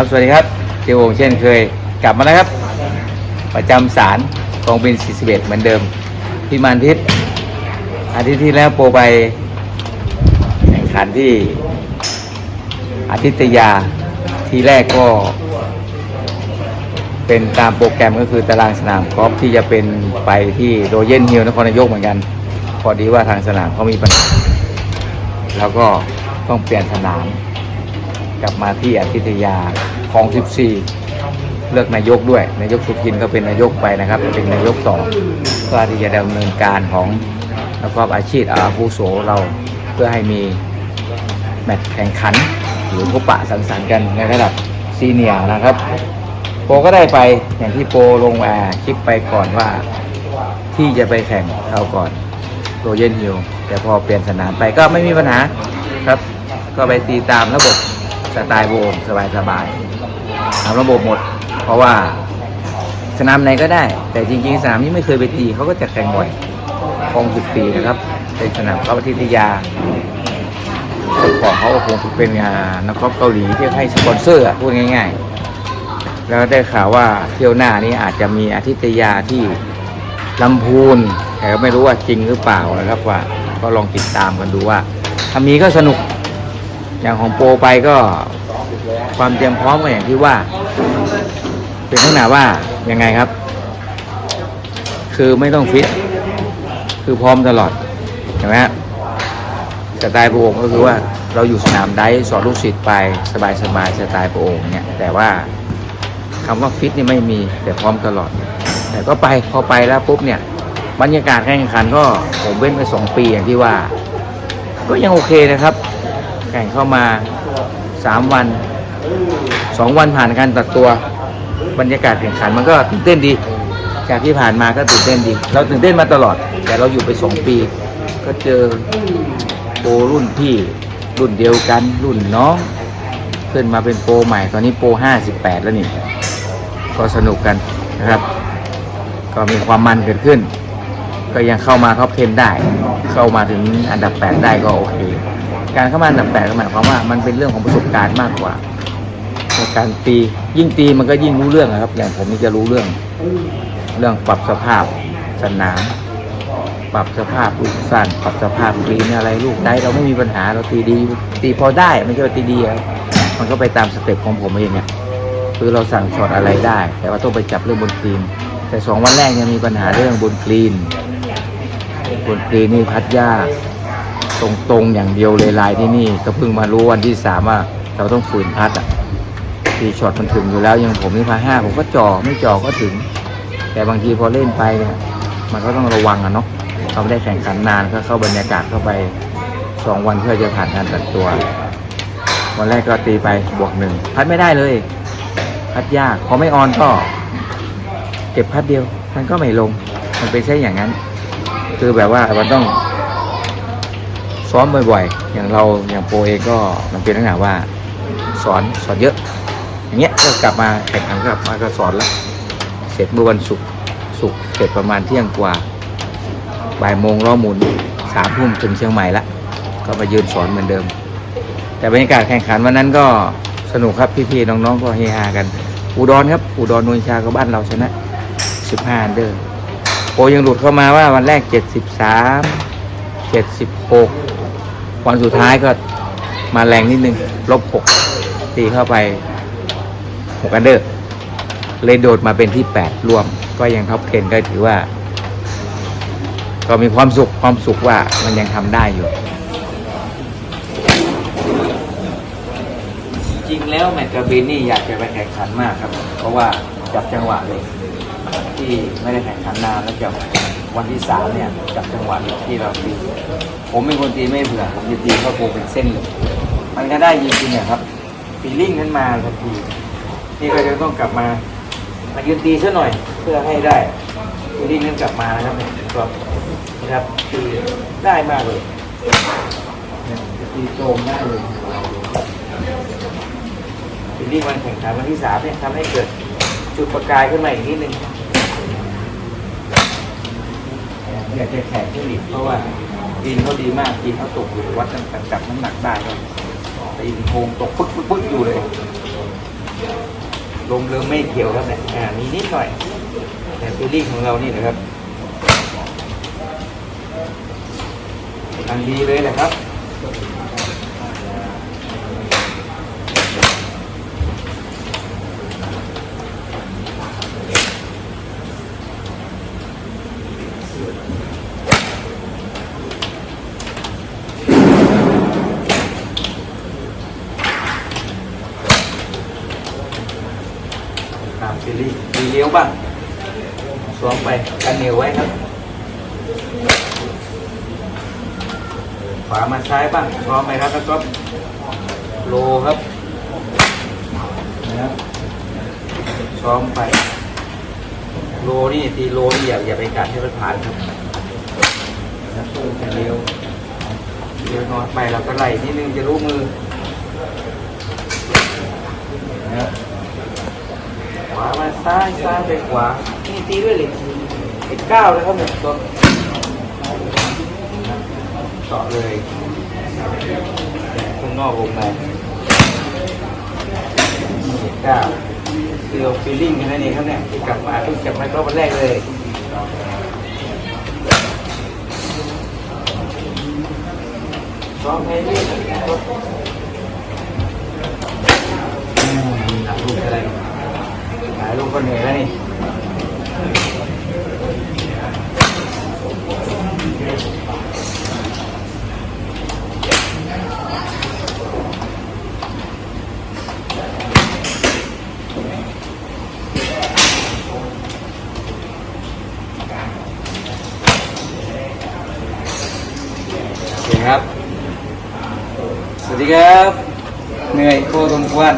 ครับสวัสดีครับเจวงเช่นเคยกลับมาแล้วครับ ประจำศาลกองบิน 41 เหมือนเดิมพี่มานพิษอาทิตย์ที่แล้วโปรไปแข่งขันที่อาทิตยาทีแรกก็ เป็นตามโปรแกรมก็คือตารางสนามกอล์ฟที่จะเป็นไปที่โรเยนฮิลนครนายกเหมือนกัน พอดีว่าทางสนามเขามีปัญหาแล้วก็ต้องเปลี่ยนสนาม กลับมาที่อาทิตยาคลอง 14 เลือกนายกด้วย นายกสุทินก็เป็นนายกไปนะครับ เป็นนายกต่อเพื่อที่จะดำเนินการของนักกอล์ฟอาชีพอาวุโสเราเพื่อให้มีแมตช์แข่งขัน หรือพบปะสังสรรค์กันในระดับซีเนียร์นะครับ โปก็ได้ไปอย่างที่โปลงมาคลิปไปก่อนว่าที่จะไปแข่งเราก่อนโรเยนฮิลแต่พอเปลี่ยนสนามไปก็ไม่มีปัญหาครับ ก็ไปตีตามระบบ สไตล์โบมสบายๆตามระบบหมด เพราะว่าสนามไหนก็ได้ แต่จริงๆสนามนี้ไม่เคยไปตีเขาก็จะแข่งบ่อยคงสิบปีนะครับ เป็นสนามเขาทิทยาเจ้าของเขาคงเป็นงานนักกอล์ฟเกาหลีที่ให้สปอนเซอร์พูดง่าย ๆ แล้วได้ข่าวว่าเที่ยวหน้านี้อาจจะมีอาทิตยาที่ลำพูนแต่ก็ไม่รู้ว่าจริงหรือเปล่านะครับว่าก็ลองติดตามกันดูว่าถ้ามีก็สนุก อย่างของโปรไปก็ความเตรียมพร้อมก็อย่างที่ว่า เป็นลักษณะว่ายังไงครับ คือไม่ต้องฟิต คือพร้อมตลอดเห็นไหมฮะสไตล์โปรโองก็คือว่าเราอยู่สนามไดฟ์สอนลูกศิษย์ไปสบายสบายๆสไตล์โปรโองเนี่ยแต่ว่าคำว่าฟิตนี่ไม่มีแต่พร้อมตลอด แต่ก็ไปพอไปแล้วปุ๊บเนี่ยบรรยากาศการแข่งขันก็ผมเว้นไปสองปีอย่างที่ว่า ก็ยังโอเคนะครับ แข่งเข้ามาสามวันสองวันผ่านการตัดตัวบรรยากาศแข่งขันมันก็ตื่นเต้นดี จากที่ผ่านมาก็ตื่นเต้นดี เราตื่นเต้นมาตลอด แต่เราอยู่ไปสองปี ก็เจอโปรรุ่นพี่รุ่นเดียวกันรุ่นน้อง ขึ้นมาเป็นโปรใหม่ตอนนี้โปรห้าสิบแปดแล้วนี่ก็สนุกกันนะครับ ก็มีความมันเกิดขึ้น ก็ยังเข้ามาท็อป10ได้ เข้ามาถึงอันดับ 8 ได้ก็โอเค การเข้ามาอันดับ8ก็หมายความว่ามันเป็นเรื่องของประสบการณ์มากกว่าในการตียิ่งตีมันก็ยิ่งรู้เรื่องนะครับ อย่างผมนี่จะรู้เรื่อง เรื่องปรับสภาพสนาม ปรับสภาพลูกสั้นปรับสภาพกรีนอะไรลูกได้เราไม่มีปัญหาเราตีดี ตีพอได้ไม่ใช่ว่าตีดีอะมันก็ไปตามสเต็ปของผมเองเนี่ยคือเราสั่งช็อตอะไรได้ แต่ว่าต้องไปจับเรื่องบนกรีน แต่สองวันแรกยังมีปัญหาเรื่องบนกรีน บนกรีนนี่พัดยาก ตรงๆอย่างเดียวเลยลายที่นี่ก็เพิ่งมารู้วันที่สามว่าเราต้องฝืนพัดอะทีช็อตมันถึงอยู่แล้วยังผมนี่พาห้าผมก็จ่อไม่จ่อก็ถึง แต่บางทีพอเล่นไปเนี่ยมันก็ต้องระวังอะเนาะเขาไม่ได้แข่งขันนานก็เข้าบรรยากาศเข้าไปสองวันเพื่อจะผ่านการตัดตัว วันแรกก็ตีไปบวกหนึ่งพัดไม่ได้เลย พัดยากพอไม่ออนก็เก็บพัดเดียว มันก็ไม่ลง มันเป็นใช่อย่างนั้น คือแบบว่ามันต้อง ซ้อมบ่อยๆ อย่างเราอย่างโปรเองก็มันเป็นลักษณะว่าสอนสอนเยอะ อย่างเงี้ยก็กลับมาแข่งขันกลับมาก็สอนแล้วเสร็จเมื่อวันศุกร์ศุกร์เสร็จประมาณเที่ยงกว่าบ่ายโมงล้อหมุนสามทุ่มถึงเชียงใหม่ละก็มายืนสอนเหมือนเดิม แต่บรรยากาศแข่งขันวันนั้นก็สนุกครับพี่ๆน้องๆก็เฮฮากัน อุดรครับ อุดรนนชาก็บ้านเราชนะ15อันเดอร์โปยังหลุดเข้ามาว่าวันแรก73 76 วันสุดท้ายก็มาแรงนิดนึง ลบ6ตีเข้าไป6อันเดอร์ เลยโดดมาเป็นที่8รวม ก็ยังท็อป10ก็ถือว่า ก็มีความสุขความสุขว่ามันยังทำได้อยู่ จริงแล้วแมตช์กระบินนี่อยากจะไปแข่งขันมากครับ เพราะว่าจับจังหวะเลย ที่ไม่ได้แข่งขันนานแล้วจับ วันที่สามเนี่ยจับจังหวะที่เราตีผมเป็นคนตีไม่เบื่อผมจะตีเข้าโกเป็นเส้นเลยมันก็ได้จริงๆอะครับฟีลลิ่งนั้นมาทันทีนี่ก็จะต้องกลับมามายืนตีซะหน่อยเพื่อให้ได้ฟีลลิ่งนั้นกลับมานะครับเนี่ยก็นะครับตีได้มากเลยเนี่ยตีโจมได้เลยซีรีส์วันแข่งขันวันที่สามเนี่ยทำให้เกิดจุดประกายขึ้นมาอีกนิดนึง อยากจะแข่งที่ลีกเพราะว่าดินเขาดีมากดินเขาตกอยู่วัดกังจับน้ำหนักได้ก็ตีนโคงตกปึ๊กปึ๊กปึ๊กอยู่เลยลมเริ่มไม่เกี่ยวครับเนี่ยอ่ามีนิดหน่อย แต่ฟิลลิ่งของเรานี่นะครับกำลังดีเลยแหละครับ ตามซีรีส์มีเลี้ ยวบ้างสวมไปกันเหนียวไว้ครับขวามาซ้ายบ้างซ้อมไปครับแล้วก็โลครับนะครับซ้อมไป โลนี่ตีโลนี่อย่าอย่าไปกัดให้มันผ่านครับนะครับเลี้ยวเลี้ยวนอนไปเราก็ไล่นิดนึงจะรู้มือนะครับ วามาซ้ายซ้ายไปขวานี่ตีด้วยเหล็กเหล็กเก้าเลยครับเนี่ยตัวต่อเลยข้างนอกวงในเหล็กเก้าคือเอาฟีลลิ่งกันนั่นเองครับเนี่ยที่กลับมาเพิ่งจับไมโครวันแรกเลยซ้อมให้เรื่อยายลูกก็เหนื่อยแล้วนี่คครับ สวัสดีครับ เหนื่อยโคตรสมควร